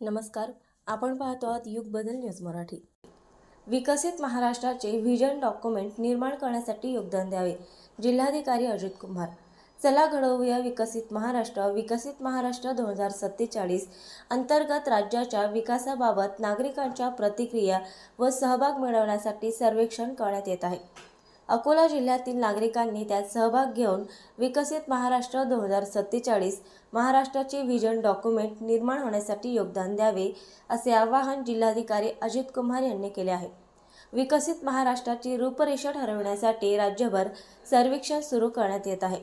नमस्कार आपण पाहतो आहात युग बदल न्यूज मराठी. विकसित महाराष्ट्राचे व्हिजन डॉक्युमेंट निर्माण करण्यासाठी योगदान द्यावे जिल्हाधिकारी अजित कुमार चला घडवूया विकसित महाराष्ट्र विकसित महाराष्ट्र दोन हजार सत्तेचाळीस अंतर्गत राज्याच्या विकासाबाबत नागरिकांच्या प्रतिक्रिया व सहभाग मिळवण्यासाठी सर्वेक्षण करण्यात येत आहे. अकोला जिल्ह्यातील नागरिकांनी त्यात सहभाग घेऊन विकसित महाराष्ट्र दोन हजार सत्तेचाळीस महाराष्ट्राचे व्हिजन डॉक्युमेंट निर्माण होण्यासाठी योगदान द्यावे असे आवाहन जिल्हाधिकारी अजित कुमार यांनी केले आहे. विकसित महाराष्ट्राची रूपरेषा ठरवण्यासाठी राज्यभर सर्वेक्षण सुरू करण्यात येत आहे.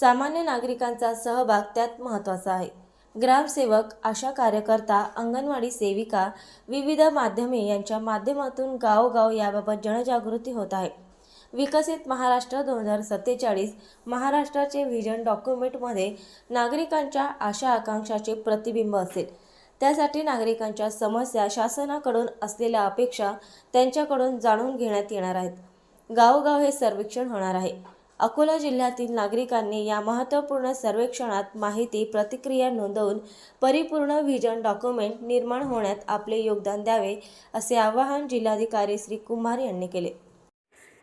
सामान्य नागरिकांचा सहभाग त्यात महत्त्वाचा आहे. ग्रामसेवक आशा कार्यकर्ता अंगणवाडी सेविका विविध माध्यमे यांच्या माध्यमातून गावोगाव याबाबत जनजागृती होत आहे. विकसित महाराष्ट्र दोन हजार सत्तेचाळीस महाराष्ट्राचे व्हिजन डॉक्युमेंटमध्ये नागरिकांच्या आशा आकांक्षाचे प्रतिबिंब असेल. त्यासाठी नागरिकांच्या समस्या शासनाकडून असलेल्या अपेक्षा त्यांच्याकडून जाणून घेण्यात येणार आहेत. गावोगाव हे सर्वेक्षण होणार आहे. अकोला जिल्ह्यातील नागरिकांनी या महत्त्वपूर्ण सर्वेक्षणात माहिती प्रतिक्रिया नोंदवून परिपूर्ण व्हिजन डॉक्युमेंट निर्माण होण्यात आपले योगदान द्यावे असे आवाहन जिल्हाधिकारी श्री कुमार यांनी केले.